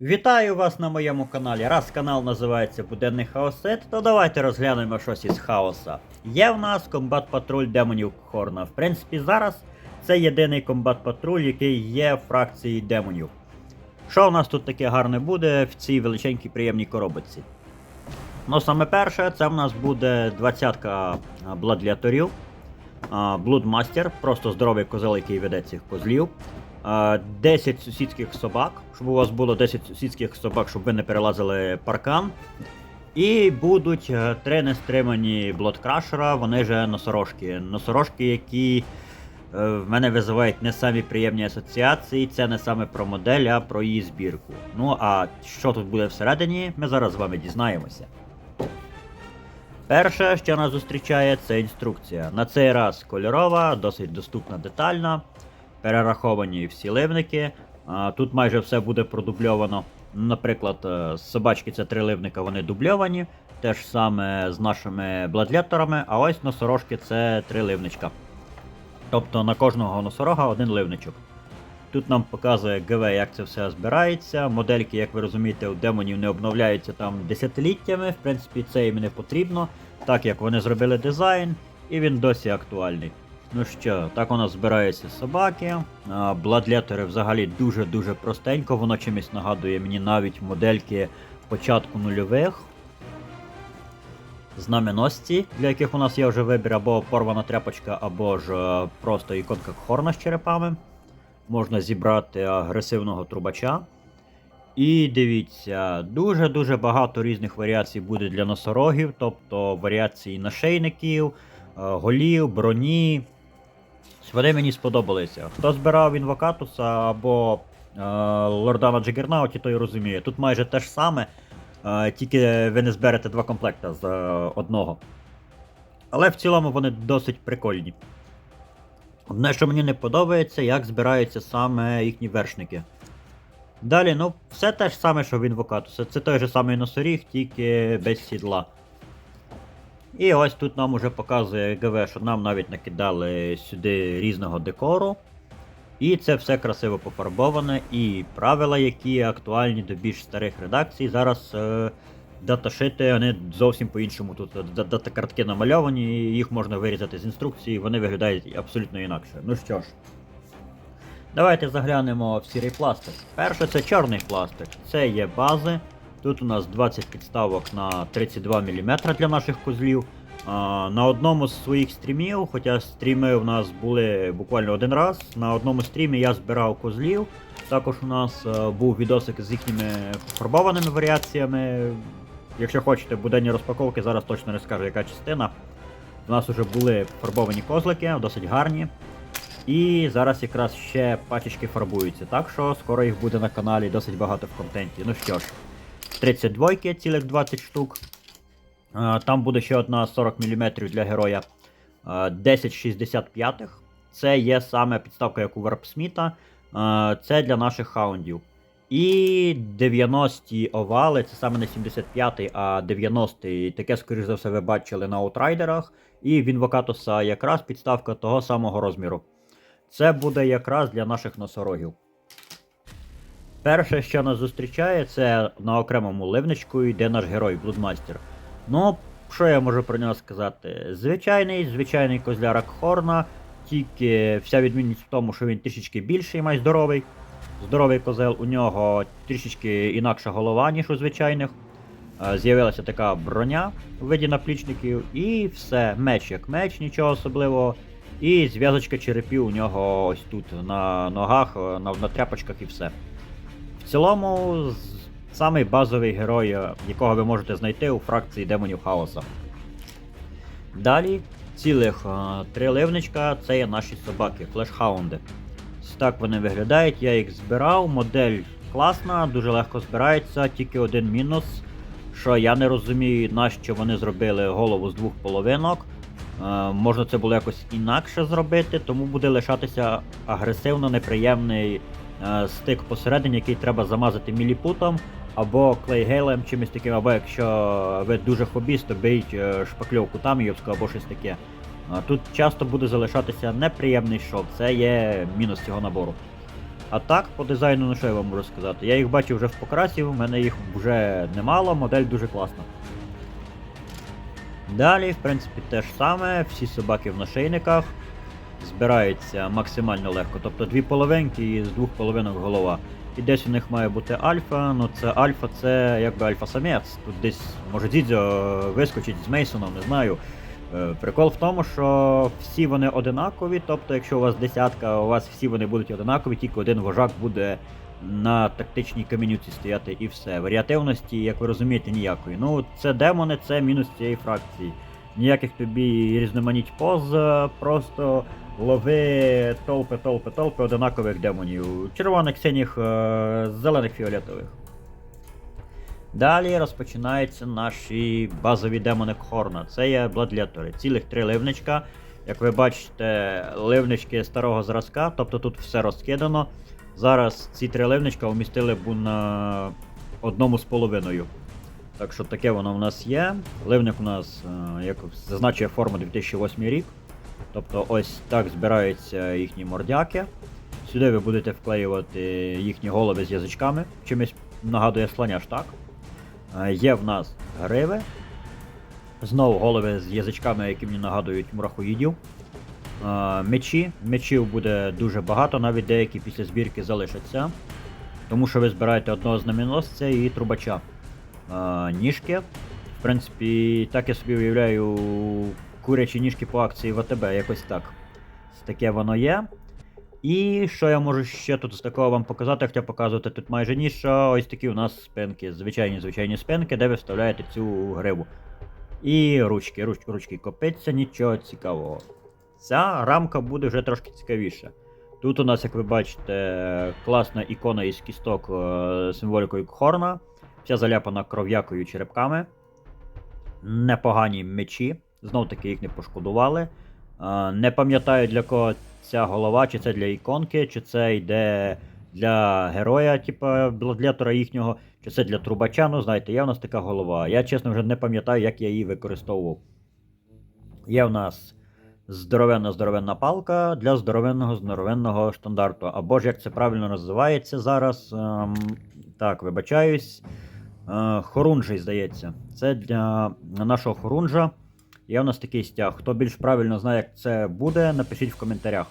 Вітаю вас на моєму каналі. Раз канал називається Буденний Хаосет, то давайте розглянемо щось із хаоса. Є в нас комбат патруль демонів Хорна. В принципі, зараз це єдиний комбат патруль, який є в фракції демонів. Що в нас тут таке гарне буде в цій величенькій приємній коробочці? Ну, саме перше, це в нас буде 20-ка бладляторів. Блудмастер, просто здоровий козел, який веде цих козлів. А, 10 сусідських собак, щоб у вас було 10 сусідських собак, щоб ви не перелазили паркан. І будуть е, три нестримані блодкрашера, вони же носорожки. Носорожки, які е, в мене визивають не самі приємні асоціації, це не саме про модель, а про її збірку. Ну а що тут буде всередині, ми зараз з вами дізнаємося. Перше, що нас зустрічає, це інструкція. На цей раз кольорова, досить доступна, детальна. Перераховані всі ливники. Тут майже все буде продубльовано. Наприклад, е, собачки це три ливника, вони дубльовані. Те ж саме з нашими бладляторами, а ось носорожки це три ливничка. Тобто на кожного носорога один ливничок. Тут нам показує ГВ, як це все збирається. Модельки, як ви розумієте, у демонів не обновляються там десятиліттями. В принципі, це їм не потрібно, так як вони зробили дизайн, і він досі актуальний. Ну що, так у нас збираються собаки. Бладлетери взагалі дуже-дуже простенько, воно чимось нагадує мені навіть модельки початку нульових. Знаменосці, для яких у нас є вже вибір або порвана тряпочка, або ж е, просто іконка хорна з черепами. Можна зібрати агресивного трубача. І дивіться, дуже-дуже багато різних варіацій буде для носорогів, тобто варіації нашийників, е, голів, броні. Вони мені сподобалися. Хто збирав інвокатуса або е, Лордана Джигернауті, той розуміє. Тут майже те ж саме, е, тільки ви не зберете два комплекта з е, одного. Але в цілому вони досить прикольні. Одне, що мені не подобається, як збираються саме їхні вершники. Далі, ну, все те ж саме, що в інвокатуса. Це той же самий носоріг, тільки без сідла. І ось тут нам уже показує ГВ, що нам навіть накидали сюди різного декору. І це все красиво пофарбоване, і правила, які актуальні до більш старих редакцій. Зараз е, даташити вони зовсім по-іншому. Тут д- дата-картки намальовані, їх можна вирізати з інструкції, вони виглядають абсолютно інакше. Ну що ж, давайте заглянемо в сірий пластик. Перше це чорний пластик. Це є бази. Тут у нас 20 підставок на 32 мм для наших козлів. На одному з своїх стрімів, хоча стріми у нас були буквально один раз, на одному стрімі я збирав козлів. Також у нас е, був відосик з їхніми фарбованими варіаціями. Якщо хочете буденні розпаковки, зараз точно не скажу, яка частина. У нас вже були фарбовані козлики, досить гарні. І зараз якраз ще пачечки фарбуються, так що скоро їх буде на каналі досить багато в контенті. Ну що ж, 32 цілих 20 штук. Е, Там буде ще одна 40 мм для героя. Е, 10 65 Це є саме підставка, як у Варпсміта. Е, Це для наших хаундів. І 90-ті овали, це саме не 75-й, а 90-й. Таке, скоріш за все, ви бачили на аутрайдерах. І в інвокатуса якраз підставка того самого розміру. Це буде якраз для наших носорогів. Перше, що нас зустрічає, це на окремому ливничку йде наш герой Блудмастер. Ну, що я можу про нього сказати? Звичайний, звичайний козлярак Хорна, тільки вся відмінність в тому, що він трішечки більший, май здоровий. Здоровий козел, у нього трішечки інакша голова, ніж у звичайних. Е, З'явилася така броня у виді наплічників, і все, меч як меч, нічого особливого. І зв'язочка черепів у нього ось тут на ногах, на, на тряпочках і все. В цілому, самий базовий герой, е, якого ви можете знайти у фракції демонів хаоса. Далі, цілих е, три ливничка це є наші собаки, флешхаунди. Так вони виглядають, я їх збирав, модель класна, дуже легко збирається, тільки один мінус, що я не розумію, нащо вони зробили голову з двох половинок. Е, можна це було якось інакше зробити, тому буде лишатися агресивно неприємний стик посередині, який треба замазати міліпутом або клейгейлем чимось таким, або якщо ви дуже хобіст, то беріть е, шпакльовку таміївську або щось таке. Тут часто буде залишатися неприємний шов, це є мінус цього набору. А так, по дизайну, ну що я вам можу сказати? Я їх бачив вже в покрасі, в мене їх вже немало, модель дуже класна. Далі, в принципі, те ж саме, всі собаки в нашийниках збираються максимально легко. Тобто дві половинки і з двох половинок голова. І десь у них має бути альфа, ну це альфа, це якби альфа-самець. Тут десь, може, Дідзьо вискочить з Мейсоном, не знаю. Е, Прикол в тому, що всі вони одинакові, тобто, якщо у вас десятка, у вас всі вони будуть одинакові, тільки один вожак буде на тактичній камінюці стояти і все. Варіативності, як ви розумієте, ніякої. Ну, це демони, це мінус цієї фракції. Ніяких тобі різноманіть поз, просто лови толпи, толпи, толпи одинакових демонів. Червоних, синіх, е, зелених, фіолетових. Далі розпочинаються наші базові демони Хорна. Це є бладлетори. Цілих три ливничка. Як ви бачите, ливнички старого зразка, тобто тут все розкидано. Зараз ці три ливничка умістили б на одному з половиною. Так що таке воно в нас є. Ливник у нас, е, як зазначує форма 2008 рік. Тобто ось так збираються їхні мордяки. Сюди ви будете вклеювати їхні голови з язичками. Чимось нагадує слоняш, так? Е, Є в нас гриви. Знову голови з язичками, які мені нагадують мурахоїдів. Е, Мечі. Мечів буде дуже багато, навіть деякі після збірки залишаться. Тому що ви збираєте одного знаменосця і трубача. Е, Ніжки. В принципі, так я собі уявляю курячі ніжки по акції в АТБ, якось так. Таке воно є. І що я можу ще тут з такого вам показати, хоча показувати тут майже ніщо. Ось такі у нас спинки, звичайні звичайні спинки, де ви вставляєте цю гриву. І ручки, руч, ручки копиться, нічого цікавого. Ця рамка буде вже трошки цікавіша. Тут у нас, як ви бачите, класна ікона із кісток е, символікою Хорна, вся заляпана кров'якою черепками. Непогані мечі, знов таки їх не пошкодували. Е, Не пам'ятаю для кого ця голова, чи це для іконки, чи це йде для героя, типа бладлетора їхнього, чи це для трубача. Ну, знаєте, є в нас така голова. Я чесно вже не пам'ятаю, як я її використовував. Є в нас здоровенна здоровенна палка для здоровенного здоровенного штандарту. Або ж як це правильно називається зараз. Ем, так, вибачаюсь. Е, хорунжий, здається. Це для нашого хорунжа. Є у нас такий стяг. Хто більш правильно знає, як це буде, напишіть в коментарях.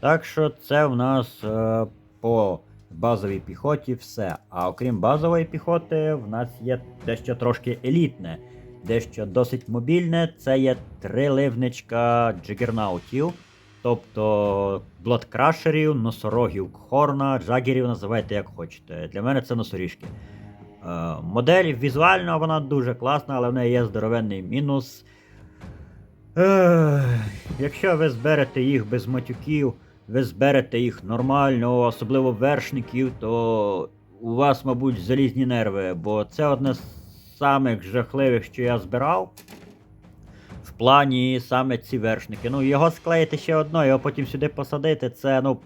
Так що це в нас е, по базовій піхоті все. А окрім базової піхоти, в нас є дещо трошки елітне, дещо досить мобільне. Це є три ливничка джигернаутів. Тобто бладкрашерів, носорогів Хорна, джагерів називайте як хочете. Для мене це носоріжки. Е, модель візуально вона дуже класна, але в неї є здоровенний мінус. Ех, якщо ви зберете їх без матюків, ви зберете їх нормально, особливо вершників, то у вас, мабуть, залізні нерви, бо це одне з самих жахливих, що я збирав. В плані саме ці вершники. Ну, його склеїти ще одно, його потім сюди посадити, це, ну.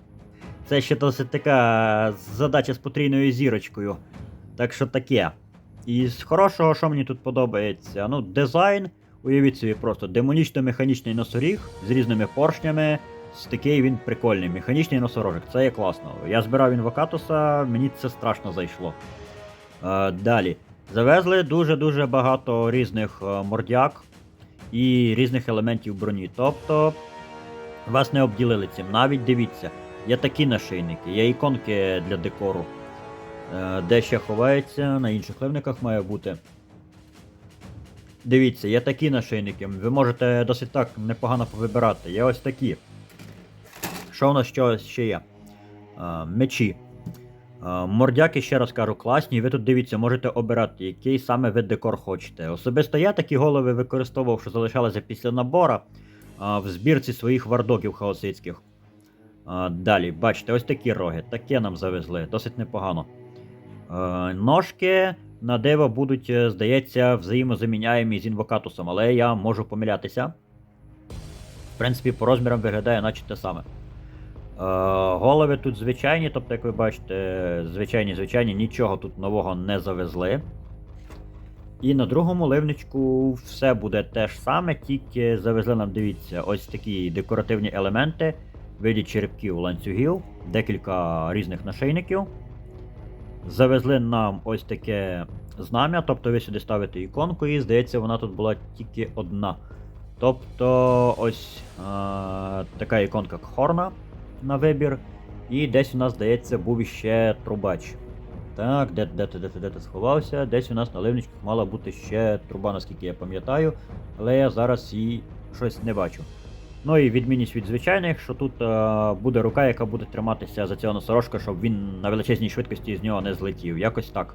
Це ще досить така задача з потрійною зірочкою. Так що таке. І з хорошого, що мені тут подобається, ну, дизайн, уявіть собі просто демонічно-механічний носоріг з різними поршнями. Такий він прикольний. Механічний носорожик, це є класно. Я збирав інвокатуса, мені це страшно зайшло. Е, далі. Завезли дуже-дуже багато різних е, мордяк і різних елементів броні. Тобто вас не обділили цим. Навіть дивіться, є такі нашийники, є іконки для декору. Е, Де ще ховається, на інших ливниках має бути. Дивіться, є такі нашийники. Ви можете досить так непогано повибирати. Є ось такі. Що у нас що ще є? Е, Мечі. Е, Мордяки, ще раз кажу, класні. Ви тут дивіться, можете обирати, який саме ви декор хочете. Особисто я такі голови використовував, що залишалися після набора в збірці своїх вардоків хаосицьких. Далі, бачите, ось такі роги. Таке нам завезли, досить непогано. Е, Ножки на диво будуть, е, здається, взаємозаміняємі з інвокатусом, але я можу помилятися. В принципі, по розмірам виглядає наче те саме. Е, Голови тут звичайні, тобто, як ви бачите, звичайні, звичайні, нічого тут нового не завезли. І на другому ливничку все буде те ж саме, тільки завезли нам, дивіться, ось такі декоративні елементи. виді черепків ланцюгів, декілька різних нашийників. Завезли нам ось таке знам'я, тобто ви сюди ставите іконку, і здається, вона тут була тільки одна. Тобто ось е, така іконка Кхорна на вибір. І десь у нас, здається, був іще трубач. Так, де, де, ти, де, ти, де ти сховався? Десь у нас на ливничках мала бути ще труба, наскільки я пам'ятаю, але я зараз її щось не бачу. Ну і відмінність від звичайних, що тут е, буде рука, яка буде триматися за цього носорожка, щоб він на величезній швидкості з нього не злетів. Якось так.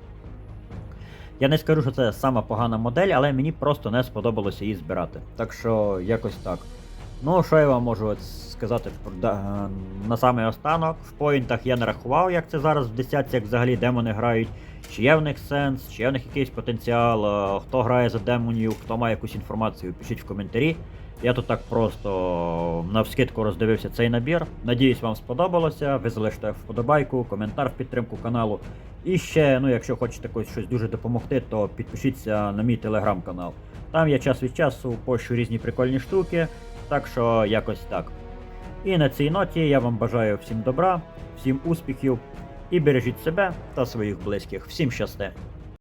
Я не скажу, що це сама погана модель, але мені просто не сподобалося її збирати. Так що якось так. Ну, що я вам можу сказати да, на самий останок. В поінтах я не рахував, як це зараз в десятці, як взагалі демони грають. Чи є в них сенс, чи є в них якийсь потенціал, е, хто грає за демонів, хто має якусь інформацію, пишіть в коментарі. Я тут так просто навскидку роздивився цей набір. Надіюсь, вам сподобалося. Ви залиште вподобайку, коментар в підтримку каналу. І ще, ну, якщо хочете щось дуже допомогти, то підпишіться на мій телеграм-канал. Там я час від часу пощу різні прикольні штуки, так що якось так. І на цій ноті я вам бажаю всім добра, всім успіхів і бережіть себе та своїх близьких. Всім щасти!